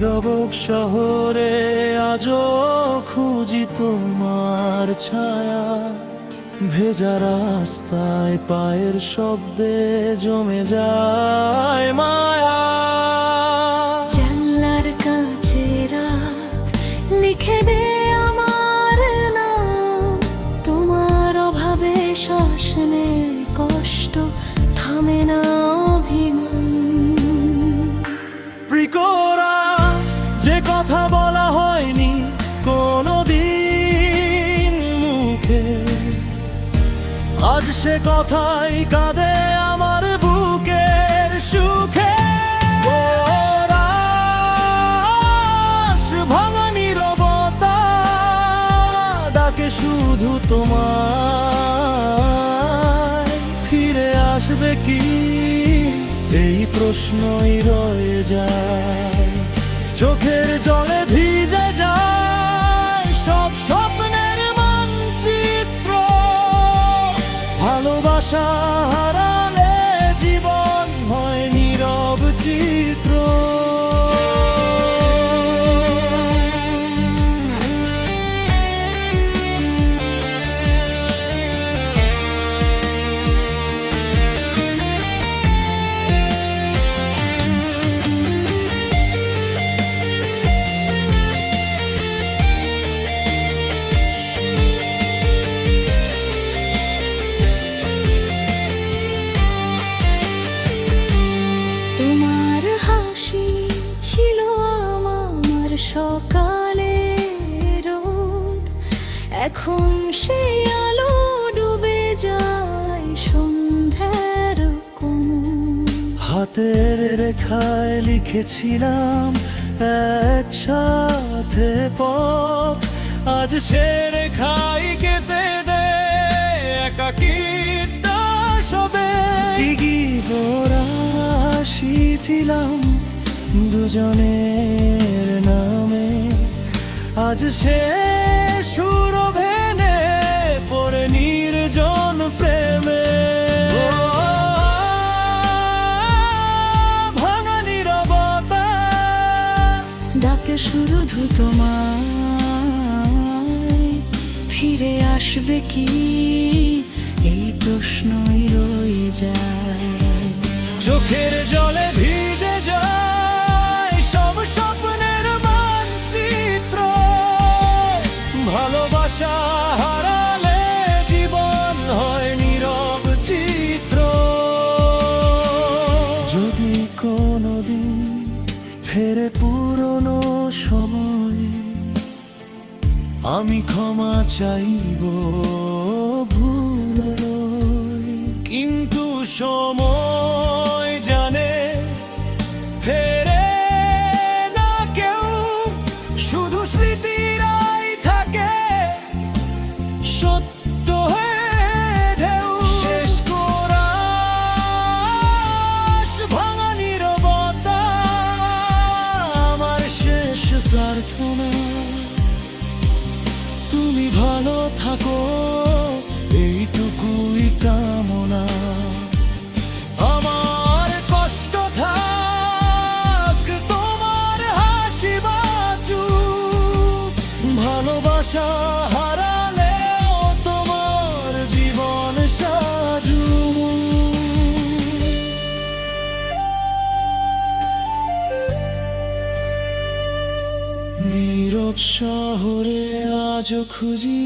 শহরে আজও খুঁজি তোমার ছায়া। ভেজা রাস্তায় পায়ের শব্দে জমে যায় মায়া। জানলার কাছে রাত, লিখে দে আমার নাম। তোমার অভাবে শ্বাস নেই আজ সে কথাই কাঁদে আমার বুকের সুখে। ডাকে শুধু তোমায়। ফিরে আসবে কি? এই প্রশ্নই রয়ে যায়। চোখের জলে ভিজে ভালোবাসা হারালে এখন সেই আলো ডুবে যায় সন্ধ্যার হাতের রেখায় লিখেছিলাম একসাথে পথ। আজ সে রেখাই কেটে দে একাকিত্ব সবে। ছিলাম দুজনের নামে। আজ সে সুর আসবে কি? এই প্রশ্নই রয়ে যায়। চোখের জলে ভিজে যায় সব স্বপ্নের মানচিত্র। ভালোবাসা হারালে জীবন হয় নীরব চিত্র। যদি কোনোদিন ফেরে পুরনো সময় আমি ক্ষমা চাইব ভুল কিন্তু সময় থাকো, এইটুকুই কামনা। আমার কষ্ট থাক, তোমার হাসি হারালেও তোমার জীবন সাজু নীরব শহরে আজও খুঁজি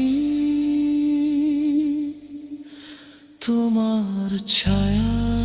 তোমার ছায়া